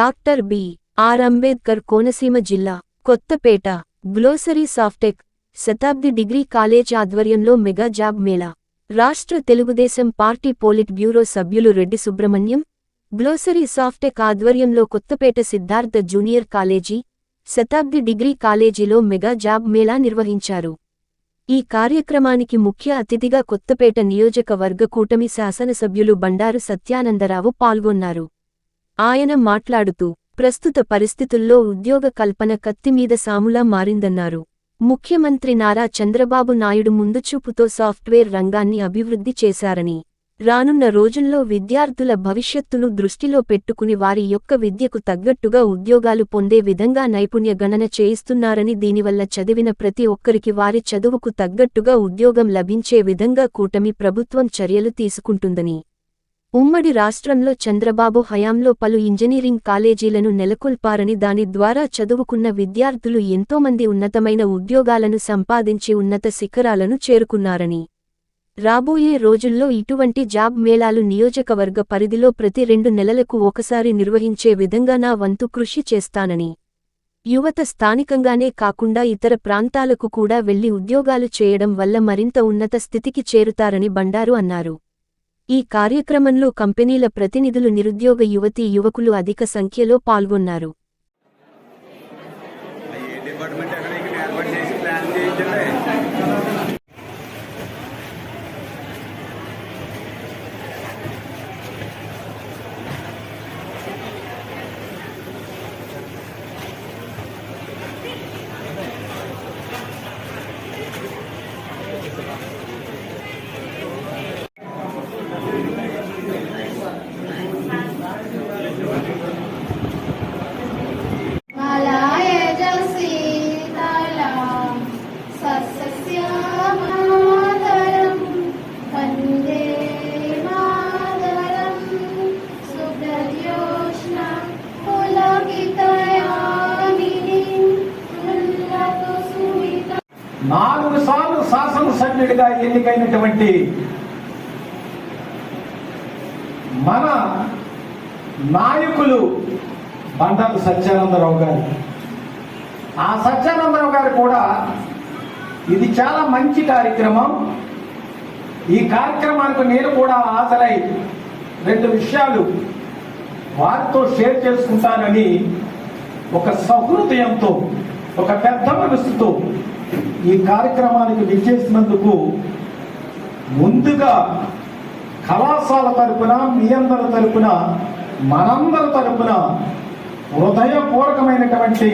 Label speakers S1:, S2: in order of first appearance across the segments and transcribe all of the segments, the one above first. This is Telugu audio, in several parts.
S1: Doctor B. R. Ambedkar Konaseema జిల్లా Kothapeta glossary softech Shatabdi degree college ఆధ్వర్యంలో మెగా జాబ్ మేళా. రాష్ట్ర తెలుగుదేశం పార్టీ పోలిట్ బ్యూరో సభ్యులు రెడ్డి సుబ్రహ్మణ్యం గ్లోసరీ సాఫ్టెక్ ఆధ్వర్యంలో Kothapeta Siddhartha junior college Shatabdi degree కాలేజీలో మెగా జాబ్ మేళా నిర్వహించారు. ఈ కార్యక్రమానికి ముఖ్య అతిథిగా కొత్తపేట నియోజకవర్గ కూటమి శాసనసభ్యులు బండారు సత్యానందరావు పాల్గొన్నారు. ఆయన మాట్లాడుతూ ప్రస్తుత పరిస్థితుల్లో ఉద్యోగ కల్పన కత్తిమీద సాములా మారిందన్నారు. ముఖ్యమంత్రి నారా చంద్రబాబు నాయుడు ముందుచూపుతో సాఫ్ట్వేర్ రంగాన్ని అభివృద్ధి చేశారని రానున్న రోజుల్లో విద్యార్థుల భవిష్యత్తును దృష్టిలో పెట్టుకుని వారి యొక్క విద్యకు తగ్గట్టుగా ఉద్యోగాలు పొందే విధంగా నైపుణ్య గణన చేయిస్తున్నారని దీనివల్ల చదివిన ప్రతి ఒక్కరికి వారి చదువుకు తగ్గట్టుగా ఉద్యోగం లభించే విధంగా కూటమి ప్రభుత్వం చర్యలు తీసుకుంటుందని ఉమ్మడి రాష్ట్రంలో చంద్రబాబు హయాంలో పలు ఇంజనీరింగ్ కాలేజీలను నెలకొల్పారని దాని ద్వారా చదువుకున్న విద్యార్థులు ఎంతోమంది ఉన్నతమైన ఉద్యోగాలను సంపాదించి ఉన్నత శిఖరాలను చేరుకున్నారని. రాబోయే రోజుల్లో ఇటువంటి జాబ్ మేళాలు నియోజకవర్గ పరిధిలో ప్రతి రెండు నెలలకు ఒకసారి నిర్వహించే విధంగా నా వంతు కృషి చేస్తానని. యువత స్థానికంగానే కాకుండా ఇతర ప్రాంతాలకు కూడా వెళ్ళి ఉద్యోగాలు చేయడం వల్ల మరింత ఉన్నత స్థితికి చేరుతారని బండారు అన్నారు. ఈ కార్యక్రమంలో కంపెనీల ప్రతినిధులు నిరుద్యోగ యువతీ యువకులు అధిక సంఖ్యలో పాల్గొన్నారు.
S2: నాలుగు సార్లు శాసనసభ్యుడిగా ఎన్నికైనటువంటి మన నాయకులు బండారు సత్యానందరావు గారు. ఆ సత్యానందరావు గారు కూడా ఇది చాలా మంచి కార్యక్రమం. ఈ కార్యక్రమానికి నేను కూడా హాజరై రెండు విషయాలు వారితో షేర్ చేసుకుంటానని ఒక సహృదయంతో ఒక పెద్ద మనసుతో ఈ కార్యక్రమానికి విచ్చేసినందుకు ముందుగా కళాశాల తరపున మీ అందరి తరపున మనందరి తరపున హృదయపూర్వకమైనటువంటి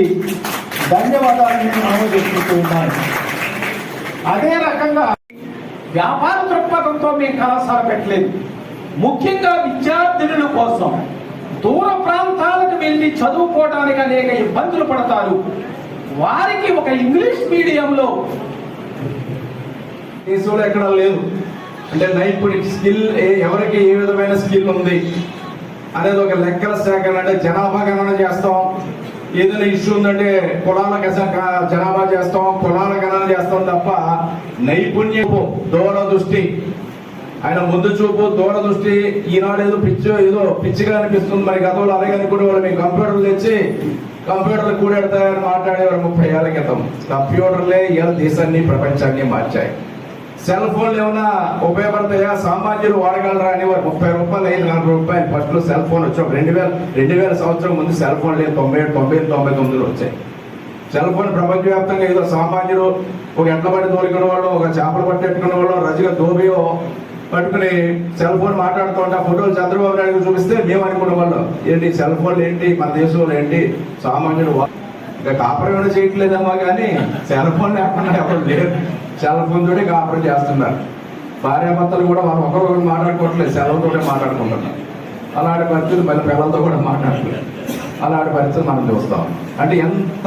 S2: ధన్యవాదాలు నేను మనవి చేసుకుంటూ ఉన్నాను. అదే రకంగా వ్యాపార దృక్పథంతో మేము కళాశాల పెట్టలేదు. ముఖ్యంగా విద్యార్థినుల కోసం దూర ప్రాంతాలకు వెళ్ళి చదువుకోవడానికి అనేక ఇబ్బందులు పడతారు. వారికి ఒక ఇంగ్లీష్ మీడియంలో
S3: దేశంలో ఎక్కడ లేదు. అంటే నైపుణ్య స్కిల్ ఎవరికి ఏ విధమైన స్కిల్ ఉంది అనేది ఒక లెక్కల సేకరణ అంటే జనాభా గణన చేస్తాం. ఏదైనా ఇష్యూ ఉందంటే కులాల జనాభా చేస్తాం కులాల గణన చేస్తాం తప్ప నైపుణ్యపు దూరదృష్టి ఆయన ముందు చూపు దూరదృష్టి ఈనాడు ఏదో పిచ్చి ఏదో పిచ్చిగా అనిపిస్తుంది. మరి గతంలో అలాగే అనుకునే వాళ్ళు మీ కంప్యూటర్లు తెచ్చి కంప్యూటర్లు కూడెడతాయని మాట్లాడేవారు ముప్పై ఏళ్ళ క్రితం. కంప్యూటర్లే ఇవాళ దేశాన్ని ప్రపంచాన్ని మార్చాయి. సెల్ ఫోన్లు ఏమైనా ఉపయోగపడతాయా? సామాన్యులు వాడగలరా అని వారు ముప్పై రూపాయలు ఐదు నలభై రూపాయలు ఫస్ట్లో సెల్ ఫోన్ వచ్చాం. రెండు వేల రెండు వేల సంవత్సరం ముందు సెల్ ఫోన్ లేదు తొంభై ఏడు తొంభై ఏడు తొంభై తొమ్మిదిలో వచ్చాయి. సెల్ ఫోన్ ప్రపంచవ్యాప్తంగా ఏదో సామాన్యులు ఒక ఎట్ల పడి తోలుకునే వాళ్ళు ఒక చేపలు పట్టెట్టుకునే వాళ్ళు రజుగా దోబియో పట్టుకుని సెల్ ఫోన్ మాట్లాడుతుంటే ఫోటోలు చంద్రబాబు నాయుడు చూపిస్తే మేము అనుకున్న వాళ్ళు. ఏంటి సెల్ ఫోన్లు ఏంటి మన దేశంలో ఏంటి సామాన్యులు ఇంకా కాపురం ఏమైనా చేయట్లేదేమో కానీ సెల్ ఫోన్ లేకుండా ఎవరు లేరు. సెల్ ఫోన్ తోటి కాపురం చేస్తున్నారు. భార్యాభర్తలు కూడా వాళ్ళు ఒకరొకరు మాట్లాడుకోవట్లేదు సెలవుతోటే మాట్లాడుకుంటున్నారు. అలాంటి పరిస్థితులు మళ్ళీ పిల్లలతో కూడా మాట్లాడట్లేదు. అలాంటి పరిస్థితులు మనం చూస్తాం. అంటే ఎంత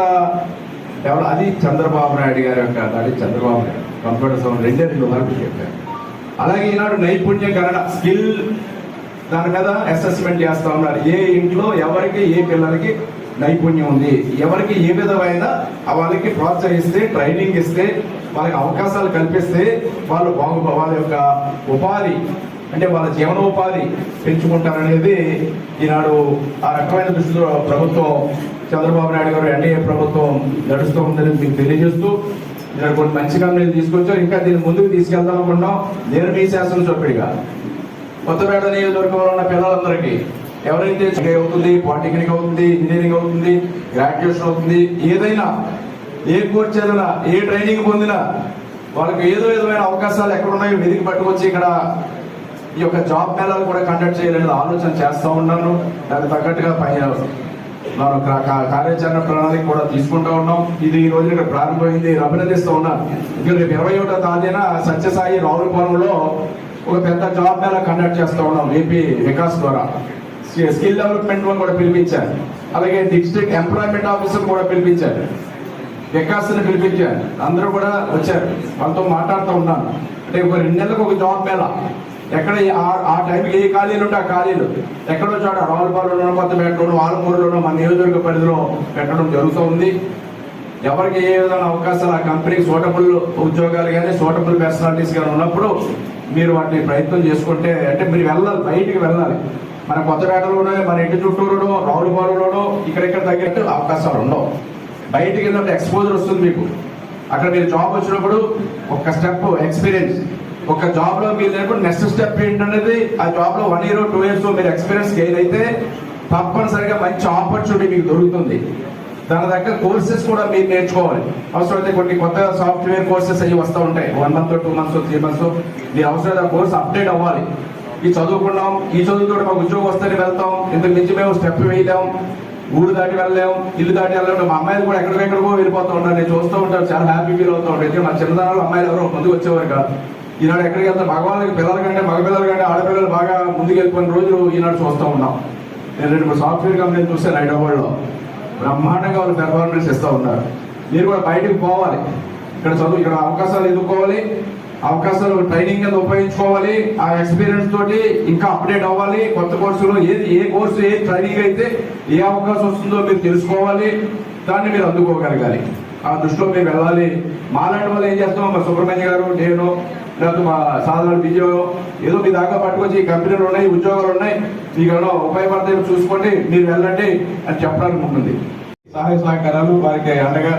S3: ఎవరు అది చంద్రబాబు నాయుడు గారి యొక్క అది చంద్రబాబు నాయుడు కంప్యూటర్ సౌండ్ రెండే రెండు వరకు చెప్పారు. అలాగే ఈనాడు నైపుణ్య గణన స్కిల్ దాని మీద అసెస్మెంట్ చేస్తా ఉన్నారు. ఏ ఇంట్లో ఎవరికి ఏ పిల్లలకి నైపుణ్యం ఉంది? ఎవరికి ఏ విధమైన వాళ్ళకి ప్రోత్సహిస్తే ట్రైనింగ్ ఇస్తే వాళ్ళకి అవకాశాలు కల్పిస్తే వాళ్ళు బాగు వాళ్ళ యొక్క ఉపాధి అంటే వాళ్ళ జీవనోపాధి పెంచుకుంటారనేది ఈనాడు ఆ రకమైన దృష్టిలో ప్రభుత్వం చంద్రబాబు నాయుడు గారు ఎన్డీఏ ప్రభుత్వం నడుస్తూ ఉందని మీకు తెలియజేస్తూ ఇక్కడ కొన్ని మంచి కంపెనీలు తీసుకొచ్చారు. ఇంకా దీన్ని ముందుకు తీసుకెళ్దాం అనుకున్నాం నేను మీ శాసనసభ్యుడిగా. కొత్తపేట నియోజకవర్గంలో ఉన్న పిల్లలందరికీ ఎవరైతే చదువు అవుతుంది పాలిటెక్నిక్ అవుతుంది ఇంజనీరింగ్ అవుతుంది గ్రాడ్యుయేషన్ అవుతుంది ఏదైనా ఏ కోర్స్ చదివినా ఏ ట్రైనింగ్ పొందినా వాళ్ళకి ఏదో విధమైన అవకాశాలు ఎక్కడున్నాయో వెతికి పట్టుకొచ్చి ఇక్కడ ఈ యొక్క జాబ్ మేళాలు కూడా కండక్ట్ చేయాలనేది ఆలోచన చేస్తూ ఉన్నాను. దానికి తగ్గట్టుగా పని మనం కార్యాచరణ ప్రణాళిక కూడా తీసుకుంటూ ఉన్నాం. ఇది ఈ రోజు ఇక్కడ ప్రారంభమైంది. అభినందిస్తూ ఉన్నాను ఇంకా రేపు ఇరవై ఒకటో తారీఖున సత్యసాయి రావులపాలెంలో ఒక పెద్ద జాబ్ మేళా కండక్ట్ చేస్తూ ఉన్నాం ఏపీ వికాస్ ద్వారా. స్కిల్ డెవలప్మెంట్ వాళ్ళు కూడా పిలిపించారు. అలాగే డిస్ట్రిక్ట్ ఎంప్లాయ్మెంట్ ఆఫీసర్ కూడా పిలిపించారు. వికాస్ని పిలిపించారు. అందరూ కూడా వచ్చారు. వాళ్ళతో మాట్లాడుతూ ఉన్నాను. అంటే ఒక రెండు నెలలకు ఒక జాబ్ మేళ. ఎక్కడ ఆ- టైంకి ఏ ఖాళీలు ఉంటే ఆ ఖాళీలు. ఎక్కడో చోట రావులపాలెంలోనో కొత్తపేటలోనో ఆలమూరులోనో మన నియోజకవర్గ పరిధిలో పెట్టడం జరుగుతూ ఉంది. ఎవరికి ఏ విధమైన అవకాశాలు ఆ కంపెనీకి సూటబుల్ ఉద్యోగాలు కానీ సూటబుల్ పర్సనాలిటీస్ కానీ ఉన్నప్పుడు మీరు వాటిని ప్రయత్నం చేసుకుంటే అంటే మీరు వెళ్ళాలి బయటికి వెళ్ళాలి. మన కొత్తపేటలోనో మన ఇంటి చుట్టూరులో రావులపాలెంలోనో ఇక్కడెక్కడ తగ్గట్టు అవకాశాలు ఉండవు. బయటికి వెళ్ళినప్పుడు ఎక్స్పోజర్ వస్తుంది మీకు. అక్కడ మీరు జాబ్ వచ్చినప్పుడు ఒక స్టెప్ ఎక్స్పీరియన్స్ ఒక జాబ్లో మీరు లేకుండా నెక్స్ట్ స్టెప్ ఏంటనేది ఆ జాబ్లో వన్ ఇయర్ టూ ఇయర్స్ మీరు ఎక్స్పీరియన్స్ గెయిన్ అయితే తప్పనిసరిగా మంచి ఆపర్చునిటీ మీకు దొరుకుతుంది. దాని దగ్గర కోర్సెస్ కూడా మీరు నేర్చుకోవాలి. అవసరమైతే కొన్ని కొత్త సాఫ్ట్వేర్ కోర్సెస్ అవి వస్తూ ఉంటాయి. One month two months three months మీరు అవసరం ఆ కోర్స్ అప్డేట్ అవ్వాలి. ఈ చదువుకున్నాం ఈ చదువుతో మాకు ఉద్యోగం వస్తేనే వెళ్తాం. ఇంతకు మించి మేము స్టెప్ వేయలేం. ఊరు దాటి వెళ్ళలేం. ఇల్లు దాటి వెళ్ళలేం. మా అమ్మాయిలు కూడా ఎక్కడికెక్కడికో వెళ్ళిపోతూ ఉంటారు నేను చూస్తూ ఉంటాను. చాలా హ్యాపీ ఫీల్ అవుతూ ఉంటాను ఎందుకంటే మా చిన్నదానాలు అమ్మాయిలు ఎవరో ముందుకు వచ్చేవారు కాదు. ఈనాడు ఎక్కడికి వెళ్తారు మగవాళ్ళకి పిల్లల కంటే మగపిల్లల కంటే ఆడపిల్లలు బాగా ముందుకెళ్ళిపోయిన రోజులు ఈనాడు చూస్తూ ఉన్నాం. నేను రెండు సాఫ్ట్వేర్ కంపెనీలు చూస్తే హైదరాబాద్లో బ్రహ్మాండంగా వాళ్ళు పెర్ఫార్మెన్స్ ఇస్తూ ఉన్నారు. మీరు కూడా బయటకు పోవాలి. ఇక్కడ చదువు ఇక్కడ అవకాశాలు ఎదుర్కోవాలి. అవకాశాలు ట్రైనింగ్ కింద ఉపయోగించుకోవాలి. ఆ ఎక్స్పీరియన్స్ తోటి ఇంకా అప్డేట్ అవ్వాలి. కొత్త కోర్సులో ఏది ఏ కోర్సు ఏ ట్రైనింగ్ అయితే ఏ అవకాశం వస్తుందో మీరు తెలుసుకోవాలి. దాన్ని మీరు అందుకోగలగాలి. ఆ దృష్టిలో మీరు వెళ్ళాలి. మాలాంటి వాళ్ళు ఏం చేస్తాం మా సుబ్రహ్మణ్య గారు నేను లేకపోతే మా సాధారణ విజయం ఏదో మీ దాకా పట్టుకొచ్చి కంపెనీలు ఉన్నాయి ఉద్యోగాలు ఉన్నాయి మీకు ఏమైనా ఉపయోగపడతాయో చూసుకోండి మీరు వెళ్ళండి అని చెప్పడానికి ఉంటుంది సహాయ సహకారాలు వారికి అండగా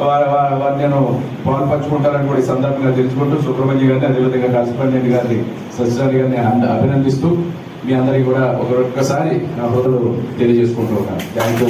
S3: వారి వారి- నేను పాల్పంచుకుంటారని కూడా ఈ సందర్భంగా తెలుసుకుంటూ సుబ్రహ్మణ్య గారిని అదేవిధంగా కాశీపల్లి గారిని సత్యసారి గారిని అంద- అభినందిస్తూ మీ అందరికీ కూడా ఒక ఒక్కసారి నా హృదయలు తెలియజేసుకుంటూ ఉన్నాను థ్యాంక్ యూ